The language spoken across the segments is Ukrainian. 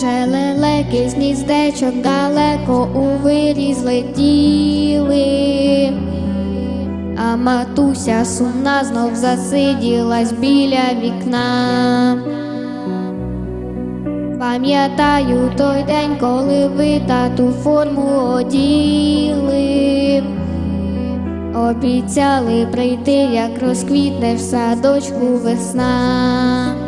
Желелеки з гніздечок далеко у вирі злетіли, а матуся сумна знов засиділась біля вікна. Пам'ятаю той день, коли ви тату форму оділи, обіцяли прийти, як розквітне в садочку весна.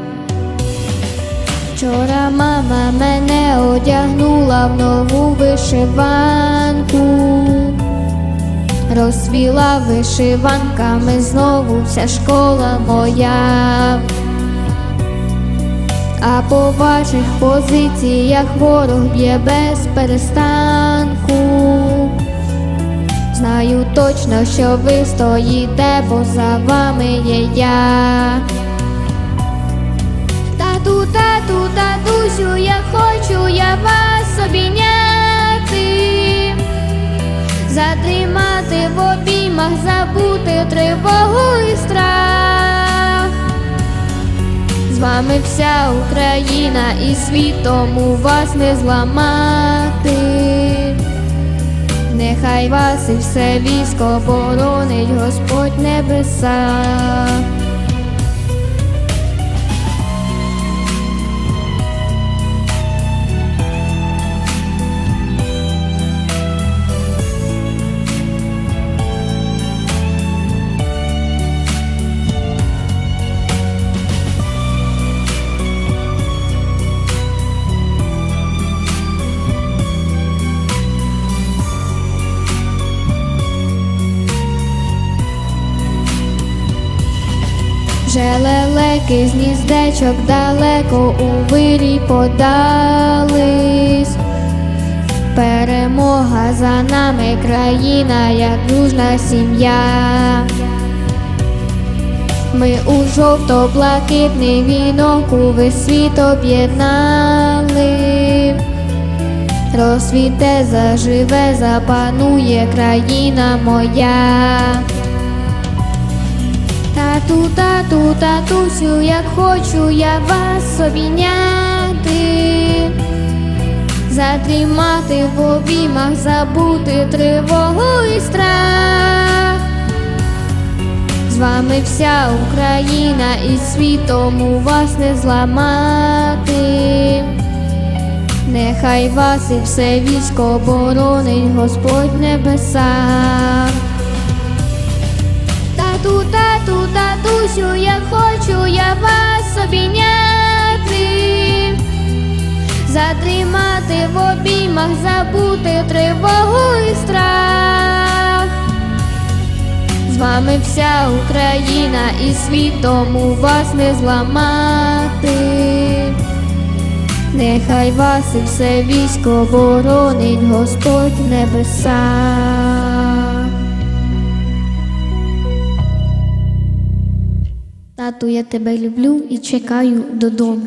Вчора мама мене одягнула в нову вишиванку, розсвіла вишиванками знову вся школа моя. А по ваших позиціях ворог б'є без перестанку. Знаю точно, що ви стоїте, бо за вами є я. Вас обійняти, затримати в обіймах, забути тривогу і страх. З вами вся Україна і світом у вас не зламати. Нехай вас і все військо боронить Господь небеса. Желелеки з гніздечок далеко у вирій подались. Перемога за нами, країна, як дружна сім'я. Ми у жовто-блакитний вінок увесь світ об'єднали. Розсвіте, заживе, запанує країна моя. Тату, тату, татусю, як хочу я вас обійняти, затримати в обіймах, забути тривогу і страх. З вами вся Україна і світом у вас не зламати. Нехай вас і все військо боронить Господь небеса. Татусю, я хочу я вас обійняти, затримати в обіймах, забути тривогу і страх. З вами вся Україна і світом у вас не зламати. Нехай вас і все військо боронить Господь небеса. Тату, я тебе люблю і чекаю додому.